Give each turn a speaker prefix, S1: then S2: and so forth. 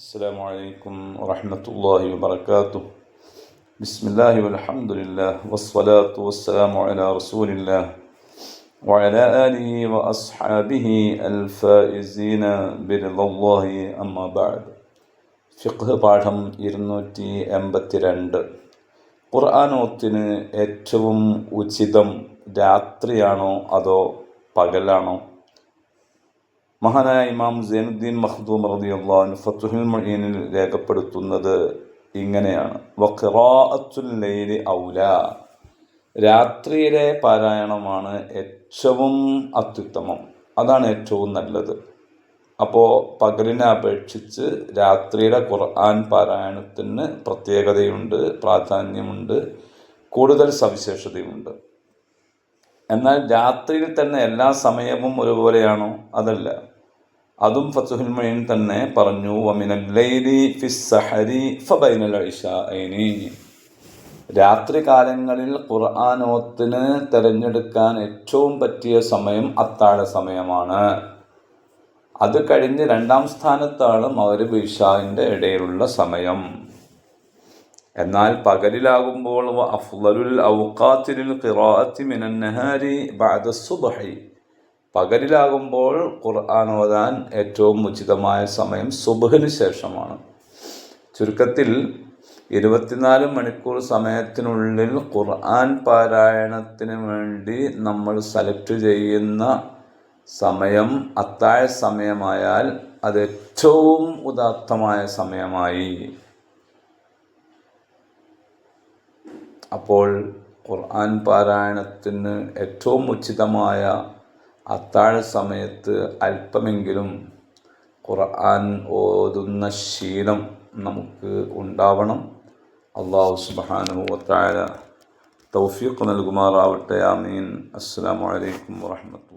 S1: السلام عليكم ورحمة الله وبركاته بسم الله والحمد لله والصلاة والسلام على رسول الله وعلى آله وأصحابه الفائزين برضا الله أما بعد ഫിഖ് പാഠം ഇരുന്നൂറ്റി എൺപത്തിരണ്ട് ഖുർആാനോത്തിന് ഏറ്റവും ഉചിതം രാത്രിയാണോ അതോ പകലാണോ മഹാനായ ഇമാം സൈനുദ്ദീൻ മഖ്ദൂം റളിയല്ലാഹു ഫത്തുഹിൽ മൊഴീനിൽ രേഖപ്പെടുത്തുന്നത് ഇങ്ങനെയാണ്. ലൈലി ഔല രാത്രിയിലെ പാരായണമാണ് ഏറ്റവും അത്യുത്തമം. അതാണ് ഏറ്റവും നല്ലത്. അപ്പോൾ പകലിനെ അപേക്ഷിച്ച് രാത്രിയിലെ ഖുർആൻ പാരായണത്തിന് പ്രത്യേകതയുണ്ട് പ്രാധാന്യമുണ്ട് കൂടുതൽ സവിശേഷതയുണ്ട് എന്നാൽ രാത്രിയിൽ തന്നെ എല്ലാ സമയവും ഒരുപോലെയാണോ? അതല്ല. അതും ഫത്തുഹുൽ മൊയ്ൻ തന്നെ പറഞ്ഞു ഫിസ്സഹരി രാത്രി കാലങ്ങളിൽ ഖുർആാനോത്തിന് തിരഞ്ഞെടുക്കാൻ ഏറ്റവും പറ്റിയ സമയം അത്താഴ സമയമാണ്. അത് കഴിഞ്ഞ് രണ്ടാം സ്ഥാനത്താണ് മൗരബ് ഇഷാവിന്റെ ഇടയിലുള്ള സമയം. എന്നാൽ പകലിലാകുമ്പോൾ സുബ്ഹി. പകലിലാകുമ്പോൾ ഖുർആൻ ഓതാൻ ഏറ്റവും ഉചിതമായ സമയം സുബഹിന് ശേഷമാണ്. ചുരുക്കത്തിൽ ഇരുപത്തിനാല് മണിക്കൂർ സമയത്തിനുള്ളിൽ ഖുർആൻ പാരായണത്തിന് വേണ്ടി നമ്മൾ സെലക്ട് ചെയ്യുന്ന സമയം അത്താഴ സമയമായാൽ അത് ഏറ്റവും ഉദാത്തമായ സമയമായി. അപ്പോൾ ഖുർആൻ പാരായണത്തിന് ഏറ്റവും ഉചിതമായ അത്താഴ സമയത്ത് അല്പമെങ്കിലും ഖുർആൻ ഓതുന്ന ശീലം നമുക്ക് ഉണ്ടാവണം. അള്ളാഹു സുബാനുഭവത്തായ തൗഫീഖ് നൽകുമാറാവട്ടെ. ആമീൻ. അസ്സാം വലൈക്കും വാഹമത്തു